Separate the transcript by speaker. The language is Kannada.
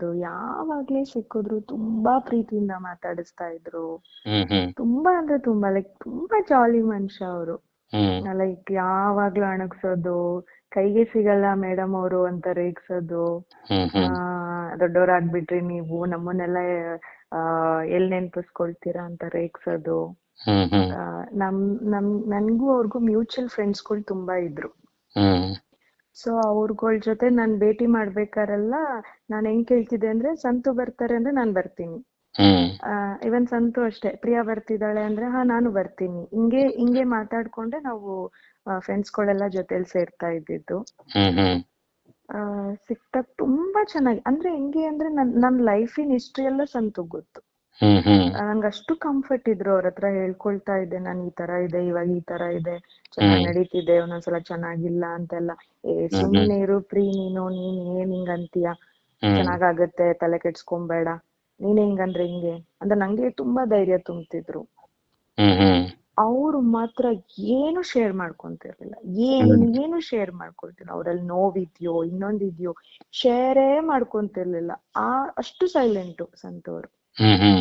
Speaker 1: ಇರ್ಬೋದು ಯಾವಾಗ್ಲೇ ಸಿಕ್ಕಿದ್ರು ತುಂಬಾ ಪ್ರೀತಿಯಿಂದ ಮಾತಾಡಿಸ್ತಾ ಇದ್ರು. ತುಂಬಾ ಅಂದ್ರೆ ತುಂಬಾ ಲೈಕ್ ತುಂಬಾ ಜಾಲಿ ಮನುಷ್ಯ ಅವರು. ಲೈಕ್ ಯಾವಾಗ್ಲೂ ಅಣಗ್ಸೋದು ಕೈಗೆ ಸಿಗಲ್ಲ ಮೇಡಮ್ ಅವರು ಅಂತ ರೇಗ್ಸೋದು. ದೊಡ್ಡವರಾಗ್ಬಿಟ್ರಿ ನೀವು ನಮ್ಮನ್ನೆಲ್ಲ ಆ ಎಲ್ ನೆನ್ಪಿಸ್ಕೊಳ್ತೀರಾ ಅಂತ ರೇಗ್ಸೋದು. ನಮ್ ನಮ್ ನನ್ಗೂ ಅವ್ರಿಗೂ ಮ್ಯೂಚುವಲ್ ಫ್ರೆಂಡ್ಸ್ಗಳು ತುಂಬಾ ಇದ್ರು. ಸೊ ಅವ್ರಗಳ ಜೊತೆ ನಾನ್ ಭೇಟಿ ಮಾಡ್ಬೇಕಾರೆಲ್ಲ ನಾನ್ ಹೆಂಗ್ ಕೇಳ್ತಿದ್ದೆ ಅಂದ್ರೆ ಸಂತು ಬರ್ತಾರೆ ಅಂದ್ರೆ ನಾನ್ ಬರ್ತೀನಿ.
Speaker 2: ಆ
Speaker 1: ಇವನ್ ಸಂತು ಅಷ್ಟೇ ಪ್ರಿಯಾ ಬರ್ತಿದ್ದಾಳೆ ಅಂದ್ರೆ ಹಾ ನಾನು ಬರ್ತೀನಿ. ಹಿಂಗೆ ಹಿಂಗೆ ಮಾತಾಡ್ಕೊಂಡೆ ನಾವು ಫ್ರೆಂಡ್ಸ್ ಗಳೆಲ್ಲ ಜೊತೆಲಿ ಸೇರ್ತಾ ಇದ್ದಿದ್ದು. ಆ ಸಿಕ್ತಾಗ ತುಂಬಾ ಚೆನ್ನಾಗಿ ಅಂದ್ರೆ ಹೆಂಗೆ ಅಂದ್ರೆ ನನ್ ನನ್ ಲೈಫಿನ ಹಿಸ್ಟ್ರಿ ಎಲ್ಲ ಸಂತು ಗೊತ್ತು.
Speaker 2: ಹ್ಮ್ ಹ್ಮ್.
Speaker 1: ನಂಗ್ ಅಷ್ಟು ಕಂಫರ್ಟ್ ಇದ್ರು ಅವ್ರ ಹತ್ರ ಹೇಳ್ಕೊಳ್ತಾ ಇದ್ದೆ ನಾನ್ ಈ ತರ ಇದೆ ಇವಾಗ ಈ ತರ ಇದೆ ಚೆನ್ನಾಗ್ ನಡೀತಿದೆ ಒಂದೊಂದ್ಸಲ ಚೆನ್ನಾಗಿಲ್ಲ ಅಂತೆಲ್ಲ. ಏ ಸುಮ್ಮನೆ ಇರು ಪ್ರೀ ನೀನು ನೀನ್ ಏನ್ ಹಿಂಗ್ ಅಂತೀಯ? ಚೆನ್ನಾಗಾಗತ್ತೆ ತಲೆ ಕೆಡ್ಸ್ಕೊಂಬೇಡ ನೀನೇ ಹಿಂಗಂದ್ರೆ ಹಿಂಗೆ? ಅಂದ್ರೆ ನಂಗೆ ತುಂಬಾ ಧೈರ್ಯ ತುಂಬ್ತಿದ್ರು. ಅವ್ರು ಮಾತ್ರ ಏನು ಶೇರ್ ಮಾಡ್ಕೊಂತಿರ್ಲಿಲ್ಲ. ಏನು ಏನು ಶೇರ್ ಮಾಡ್ಕೊಳ್ತಿಲ್ಲ. ಅವ್ರಲ್ಲಿ ನೋವಿದ್ಯೋ ಇನ್ನೊಂದಿದ್ಯೋ ಶೇರೇ ಮಾಡ್ಕೊಂತಿರ್ಲಿಲ್ಲ. ಆ ಅಷ್ಟು ಸೈಲೆಂಟ್
Speaker 2: ಹ್ಮ್.